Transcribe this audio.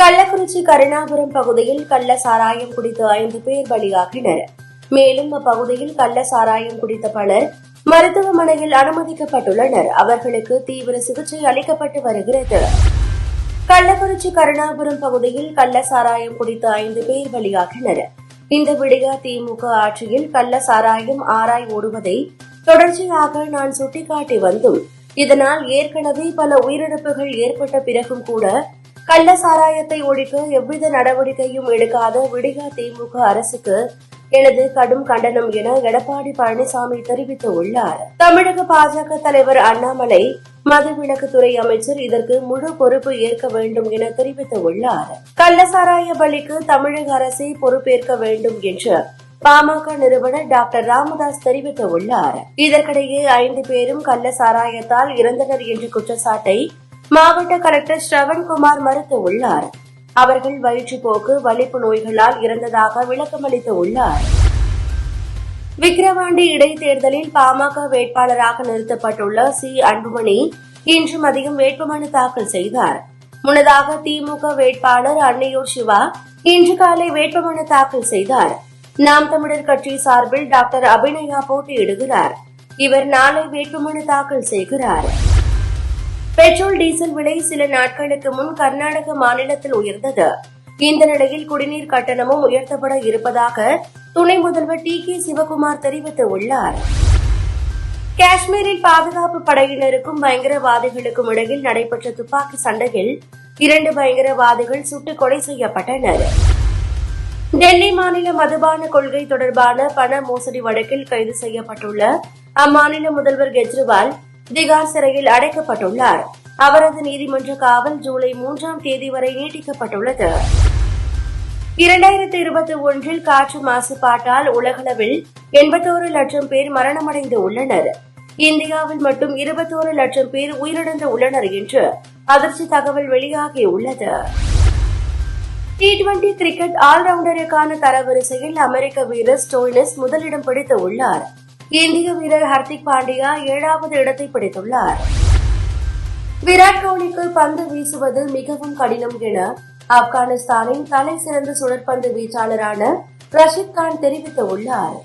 கள்ளக்குறிச்சி கருணாபுரம் பகுதியில் கள்ள சாராயம் குடித்து ஐந்து பேர் பலியாகினர். மேலும் அப்பகுதியில் கள்ள சாராயம் குடித்த பலர் மருத்துவமனையில் அனுமதிக்கப்பட்டுள்ளனர். அவர்களுக்கு தீவிர சிகிச்சை அளிக்கப்பட்டு வருகிறது. கள்ளக்குறிச்சி கருணாபுரம் பகுதியில் கள்ள சாராயம் குடித்த ஐந்து பேர் பலியாகினர். இந்த விடியா திமுக ஆட்சியில் கள்ள சாராயம் ஆராய் ஓடுவதை தொடர்ச்சியாக நான் சுட்டிக்காட்டி வந்தும் இதனால் ஏற்கனவே பல உயிரிழப்புகள் ஏற்பட்ட பிறகும் கூட கள்ள சாராயத்தை ஒழிக்க எவ்வித நடவடிக்கையும் எடுக்காத விடியா திமுக அரசுக்கு எனது கடும் கண்டனம் என எடப்பாடி பழனிசாமி தெரிவித்துள்ளார். தமிழக பாஜக தலைவர் அண்ணாமலை மதுவிலக்குத்துறை அமைச்சர் இதற்கு முழு பொறுப்பு ஏற்க வேண்டும் என தெரிவித்துள்ளார். கள்ளசாராய பலிக்கு தமிழக அரசே பொறுப்பேற்க வேண்டும் என்று பாமக நிறுவனர் டாக்டர் ராமதாஸ் தெரிவித்துள்ளார் இதற்கிடையே ஐந்து பேரும் கள்ள சாராயத்தால் இறந்தனர் என்ற குற்றச்சாட்டை மாவட்ட கலெக்டர் ஸ்ரவன்குமார் மறுத்துள்ளார் அவர்கள் வயிற்றுப்போக்கு வலிப்பு நோய்களால் இறந்ததாக விளக்கமளித்து உள்ளார். விக்கிரவாண்டி இடைத்தேர்தலில் பாமக வேட்பாளராக நிறுத்தப்பட்டுள்ள சி. அன்புமணி இன்று மதியம் வேட்புமனு தாக்கல் செய்தார். முன்னதாக திமுக வேட்பாளர் அன்னையூர் சிவா இன்று காலை வேட்புமனு தாக்கல் செய்தார். நாம் தமிழர் கட்சி சார்பில் டாக்டர் அபிநயா போட்டியிடுகிறார். இவர் நாளை வேட்புமனு தாக்கல் செய்கிறார். பெட்ரோல் டீசல் விலை சில நாட்களுக்கு முன் கர்நாடக மாநிலத்தில் உயர்ந்தது. இந்த நிலையில் குடிநீர் கட்டணமும் உயர்த்தப்பட இருப்பதாக துணை முதல்வர் டி கே சிவகுமார் தெரிவித்துள்ளார். காஷ்மீரில் பாதுகாப்பு படையினருக்கும் பயங்கரவாதிகளுக்கும் இடையில் நடைபெற்ற துப்பாக்கி சண்டையில் இரண்டு பயங்கரவாதிகள் சுட்டுக் கொலை செய்யப்பட்டனர். டெல்லி மாநில மதுபான கொள்கை தொடர்பான பண மோசடி வழக்கில் கைது செய்யப்பட்டுள்ள அம்மாநில முதல்வர் கெஜ்ரிவால் திகார் சிறையில் அடைக்கப்பட்டுள்ளார். அவரது நீதிமன்ற காவல் ஜூலை மூன்றாம் தேதி வரை நீட்டிக்கப்பட்டுள்ளது. இரண்டாயிரத்தி இருபத்தி ஒன்றில் காற்று மாசுபாட்டால் உலகளவில் எண்பத்தோரு லட்சம் பேர் மரணமடைந்து உள்ளனர். இந்தியாவில் மட்டும் இருபத்தோரு லட்சம் பேர் உயிரிழந்து உள்ளனர் என்று அதிர்ச்சி தகவல் வெளியாகியுள்ளது. டி டுவெண்டி கிரிக்கெட் ஆல்ரவுண்டருக்கான தரவரிசையில் அமெரிக்க வீரர் ஸ்டோயினஸ் முதலிடம் பிடித்து உள்ளார். இந்திய வீரர் ஹர்திக் பாண்டியா ஏழாவது இடத்தை பிடித்துள்ளார். விராட் கோலிக்கு பந்து வீசுவது மிகவும் கடினம் என ஆப்கானிஸ்தானின் தலை சிறந்த சுழற்பந்து வீச்சாளரான ரஷித் கான் தெரிவித்துள்ளார்